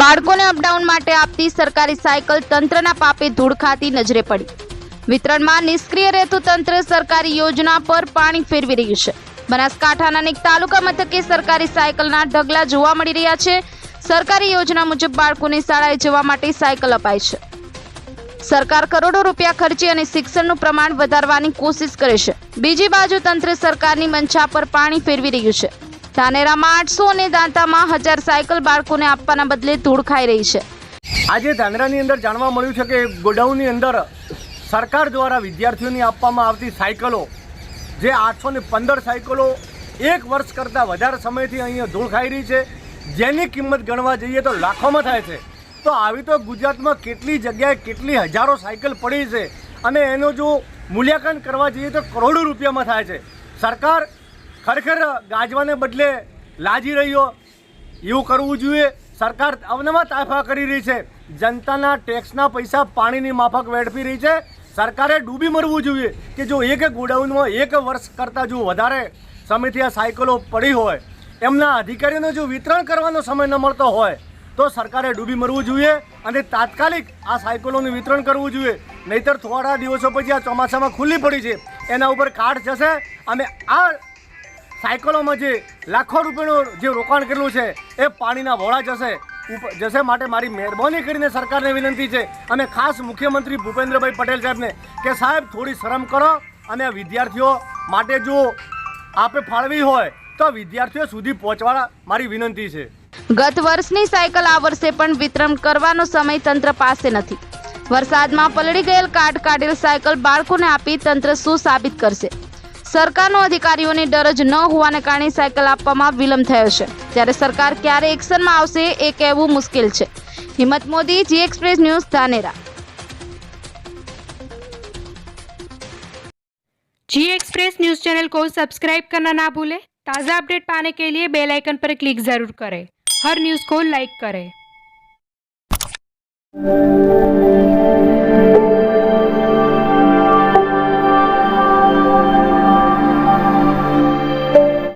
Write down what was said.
બાળકોને અપડાઉન માટે આપતી સરકારી સાયકલ તંત્રના પાપે ધૂળ ખાતી નજરે પડી વિતરણમાં નિષ્ક્રિય રહેતું તંત્ર સરકારી યોજના પર પાણી ફેરવી રહ્યું છે બનાસકાંઠાના અનેક તાલુકા મથકે સરકારી સાયકલના ઢગલા જોવા મળી રહ્યા છે સરકારી યોજના મુજબ બાળકોને શાળાએ જવા માટે સાયકલ અપાય છે સરકાર કરોડો રૂપિયા ખર્ચી અને શિક્ષણનું પ્રમાણ વધારવાની કોશિશ કરે છે બીજી બાજુ તંત્ર સરકારની મંચા પર પાણી ફેરવી રહ્યું છે ધાનેરામાં આઠસો અને દાંતામાં હજાર સાયકલ બાળકોને આપવાના બદલે ધૂળ ખાઈ રહી છે. આજે ધાનેરાની અંદર જાણવા મળ્યું છે કે ગોડાઉનની અંદર સરકાર દ્વારા વિદ્યાર્થીઓને આપવામાં આવતી સાયકલો, જે આઠસો ને પંદર સાયકલો એક વર્ષ કરતાં વધારે સમયથી અહીંયા ધૂળ ખાઈ રહી છે, જેની કિંમત ગણવા જઈએ તો લાખોમાં થાય છે. તો આવી તો ગુજરાતમાં કેટલી જગ્યાએ કેટલી હજારો સાયકલ પડી છે અને એનો જો મૂલ્યાંકન કરવા જઈએ તો કરોડો રૂપિયામાં થાય છે. સરકાર ખરેખર ગાજવાને બદલે લાજી રહ્યો. એવું કરવું જોઈએ. સરકાર અવનવા તાફા કરી રહી છે. જનતાના ટેક્સના પૈસા પાણીની માફક વેડફી રહી છે. સરકારે ડૂબી મરવું જોઈએ કે જો એક ગોડાઉનમાં એક વર્ષ કરતાં જો વધારે સમયથી આ સાયકલો પડી હોય, એમના અધિકારીઓને જો વિતરણ કરવાનો સમય ન મળતો હોય, તો સરકારે ડૂબી મરવું જોઈએ અને તાત્કાલિક આ સાયકલોનું વિતરણ કરવું જોઈએ. નહીતર થોડા દિવસો પછી આ ચોમાસામાં ખુલ્લી પડી છે. એના ઉપર કાઢ જશે. અને આ સાયકલોમાં જે લાખો રૂપિયાનું જે રોકાણ કરેલું છે, એ પાણીના વોળા જશે. જશે માટે મારી મહેરબાની કરીને સરકારને વિનંતી છે અને ખાસ મુખ્યમંત્રી ભૂપેન્દ્રભાઈ પટેલ સાહેબને કે સાહેબ, થોડી શરમ કરો અને વિદ્યાર્થીઓ માટે જો આપે ફાળવી હોય, તો વિદ્યાર્થીઓ સુધી પહોંચવા મારી વિનંતી છે. ગત વર્ષની સાયકલ આ વર્ષે પણ વિતરણ કરવાનો સમય તંત્ર પાસે નથી. વરસાદમાં પલળી ગયેલ કાટ કાઢેલ સાયકલ બાળકોને આપી તંત્ર શું સાબિત કરશે? સરકારનો અધિકારીઓને ડર જ ન હોવાને કારણે સાયકલ આપવામાં વિલંબ થયો છે ત્યારે સરકાર ક્યારે એક્શનમાં આવશે એ કહેવું મુશ્કેલ છે Himmat Modi G Express News Dhanera G Express News channel को सब्सक्राइब करना ना भूलें ताज़ा अपडेट पाने के लिए बेल आइकन पर क्लिक ज़रूर करें हर न्यूज़ को लाइक करें